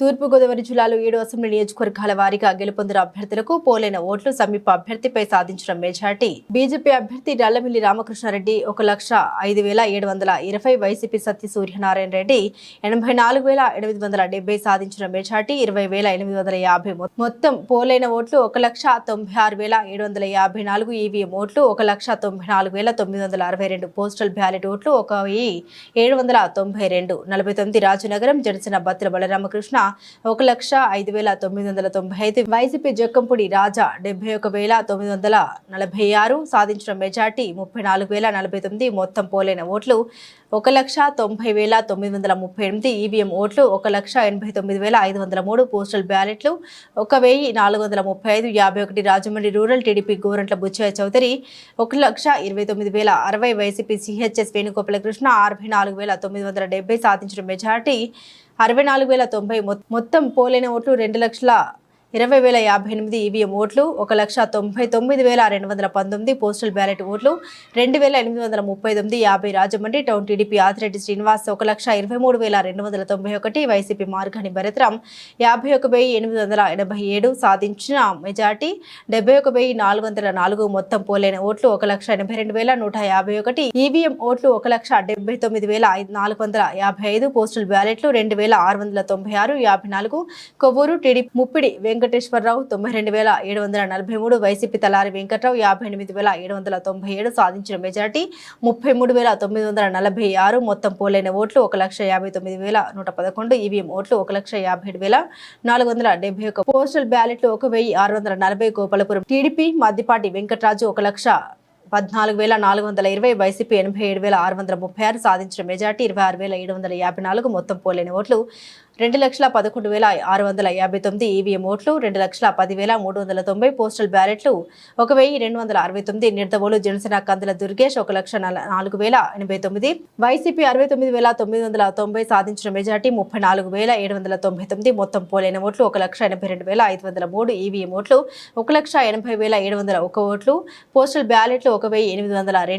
తూర్పుగోదావరి జిల్లాలో ఏడు అసెంబ్లీ నియోజకవర్గాల వారీగా గెలుపొందిన అభ్యర్థులకు పోలైన ఓట్లు సమీప అభ్యర్థిపై సాధించిన మెజార్టీ. బీజేపీ అభ్యర్థి నల్లమిల్లి రామకృష్ణారెడ్డి ఒక లక్ష ఐదు వేల ఏడు వందల ఇరవై వైసీపీ సత్య సూర్యనారాయణ రెడ్డి ఎనభై నాలుగు వేల ఎనిమిది వందల డెబ్బై సాధించిన మెజార్టీ ఇరవై వేల ఎనిమిది వందల యాభై మొత్తం పోలైన ఓట్లు ఒక లక్ష తొంభై ఆరు వేల ఏడు వందల యాభై నాలుగు ఈవీఎం ఓట్లు ఒక లక్ష తొంభై నాలుగు వేల తొమ్మిది వందల అరవై రెండు పోస్టల్ బ్యాలెట్ ఓట్లు ఒక వెయ్యి ఏడు వందల తొంభై రెండు నలభై తొమ్మిది రాజనగరం జనసేన బత్తుల బలరామకృష్ణ ఒక లక్ష ఐదు వేల తొమ్మిది వందల తొంభై ఐదు వైసీపీ జక్కంపూడి రాజా డెబ్బై ఒక వేల తొమ్మిది వందల నలభై ఆరు సాధించిన మెజార్టీ ముప్పై నాలుగు వేల నలభై తొమ్మిది మొత్తం పోలైన ఓట్లు ఒక లక్ష తొంభై వేల తొమ్మిది వందల ముప్పై ఎనిమిది ఈవీఎం ఓట్లు ఒక లక్ష ఎనభై తొమ్మిది వేల ఐదు వందల మూడు పోస్టల్ బ్యాలెట్లు ఒక వెయ్యి నాలుగు వందల ముప్పై ఐదు యాభై ఒకటి రాజమండ్రి రూరల్ టీడీపీ గోరంట్ల బుచ్చయ్య చౌదరి ఒక లక్ష ఇరవై తొమ్మిది వేల అరవై వైసీపీ సిహెచ్ఎస్ వేణుగోపాల కృష్ణ అరవై నాలుగు వేల తొమ్మిది వందల డెబ్బై సాధించిన మెజార్టీ అరవై నాలుగు వేల తొంభై మొత్తం పోలైన ఓట్లు రెండు లక్షల ఇరవై వేల యాభై ఎనిమిది ఈవీఎం ఓట్లు ఒక లక్ష తొంభై తొమ్మిది వేల రెండు వందల పంతొమ్మిది పోస్టల్ బ్యాలెట్ ఓట్లు రెండు వేల ఎనిమిది వందల ముప్పై తొమ్మిది యాభై రాజమండ్రి టౌన్ టీడీపీ ఆదిరెడ్డి శ్రీనివాస్ ఒక లక్ష ఇరవై మూడు వేల రెండు వందల తొంభై ఒకటి వైసీపీ మార్గాని భరత్రాం యాభై ఒక వెయ్యి ఎనిమిది వందల ఎనభై ఏడు సాధించిన మెజార్టీ డెబ్బై ఒక వెయ్యి నాలుగు వందల నాలుగు మొత్తం పోలైన ఓట్లు ఒక లక్ష ఎనభై రెండు వేల నూట యాభై ఒకటి ఈవీఎం ఓట్లు ఒక లక్ష డెబ్బై తొమ్మిది వేల నాలుగు వందల యాభై ఐదు పోస్టల్ బ్యాలెట్లు రెండు వేల ఆరు వందల తొంభై ఆరు యాభై నాలుగు కొవ్వూరు టీడీపీ ముప్పిడి వెంకటేశ్వరరావు తొంభై రెండు వేల ఏడు వందల నలభై మూడు వైసీపీ తలారి వెంకట్రావు యాభై ఎనిమిది వేల ఏడు వందల తొంభై ఏడు సాధించిన మెజార్టీ ముప్పై మూడు వేల తొమ్మిది వందల నలభై ఆరు మొత్తం పోలైన ఓట్లు ఒక లక్ష యాభై తొమ్మిది వేల నూట పదకొండు ఈవీఎం ఓట్లు ఒక లక్ష యాభై ఏడు వేల నాలుగు వందల డెబ్బై ఒక పోస్టల్ బ్యాలెట్లు ఒక వెయ్యి ఆరు వందల నలభై గోపాలపురం టీడీపీ మద్దిపాటి వెంకట్రాజు ఒక లక్ష పద్నాలుగు వేల నాలుగు వందల ఇరవై వైసీపీ ఎనభై ఏడు వేల ఆరు వందల ముప్పై ఆరు సాధించిన మెజార్టీ ఇరవై ఆరు వేల ఏడు వందల యాభై నాలుగు మొత్తం పోలైన ఓట్లు రెండు లక్షల పదకొండు వేల ఆరు వందల యాభై తొమ్మిది ఈవీఎం ఓట్లు రెండు లక్షల పదివేల మూడు వందల తొంభై పోస్టల్ బ్యాలెట్లు ఒక వెయ్యి రెండు వందల అరవై తొమ్మిది నిర్దవోలు జనసేన కందుల దుర్గేష్ ఒక లక్ష నల- నాలుగు వేల ఎనభై తొమ్మిది వైసీపీ అరవై తొమ్మిది వేల తొమ్మిది వందల తొంభై సాధించిన మెజార్టీ ముప్పై నాలుగు వేల ఏడు వందల తొంభై తొమ్మిది మొత్తం పోలైన ఓట్లు ఒక లక్ష ఎనభై రెండు వేల ఐదు వందల మూడు ఈవీఎం ఓట్లు ఒక లక్ష ఎనభై వేల ఏడు వందల ఒక ఓట్లు పోస్టల్ బ్యాలెట్లు ఒక వెయ్యి ఎనిమిది వందల రెండు